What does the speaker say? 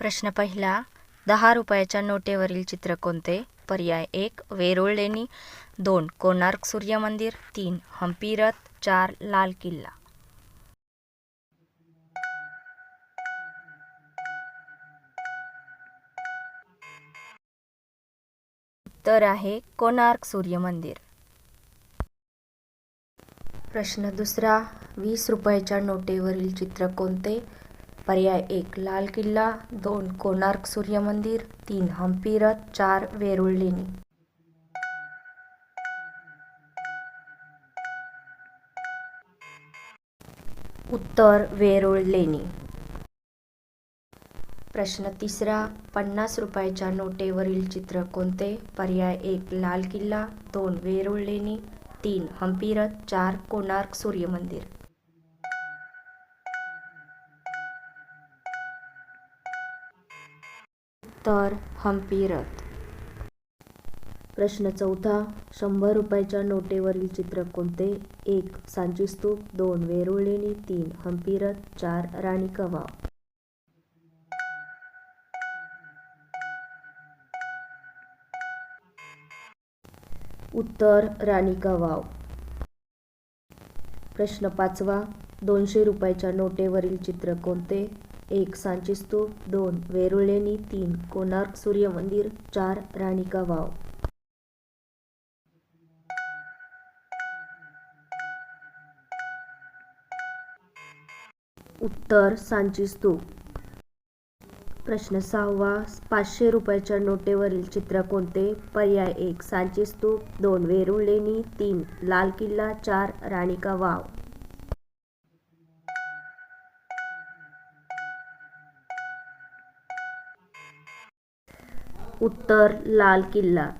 प्रश्न पहिला दहा रुपयाच्या नोटेवरील चित्र कोणते? पर्याय एक वेरूळ लेणी. दोन कोणार्क सूर्य मंदिर तीन हम्पी रथ. चार लाल किल्ला. उत्तर आहे कोणार्क सूर्य मंदिर प्रश्न दुसरा वीस रुपयाच्या नोटेवरील चित्र कोणते? पर्याय एक लाल किल्ला दोन कोणार्क सूर्य मंदिर तीन हम्पी रथ चार वेरूळ लेणी. उत्तर वेरूळ लेणी. प्रश्न तिसरा पन्नास रुपयाच्या नोटेवरील चित्र कोणते? पर्याय एक लाल किल्ला दोन वेरूळ लेणी तीन हम्पी रथ चार कोणार्क सूर्य मंदिर उत्तर हम्पी रथ. प्रश्न चौथा शंभर रुपयाच्या नोटेवरील चित्र कोणते? एक सांची स्तूप दोन वेरुळलेणी तीन हम्पी रथ चार राणी कवाव. उत्तर राणिका वाव प्रश्न पाचवा दोनशे रुपयाच्या नोटेवरील चित्र कोणते? एक सांची स्तूप दोन वेरुळेनी तीन कोणार्क सूर्य मंदिर चार राणिका वाव. उत्तर सांची स्तूप. प्रश्न सहावा पाचशे रुपयाच्या नोटेवरील चित्र कोणते? पर्याय एक सांची स्तूप दोन वेरुळ लेणी तीन लाल किल्ला चार राणिका वाव. उत्तर लाल किल्ला.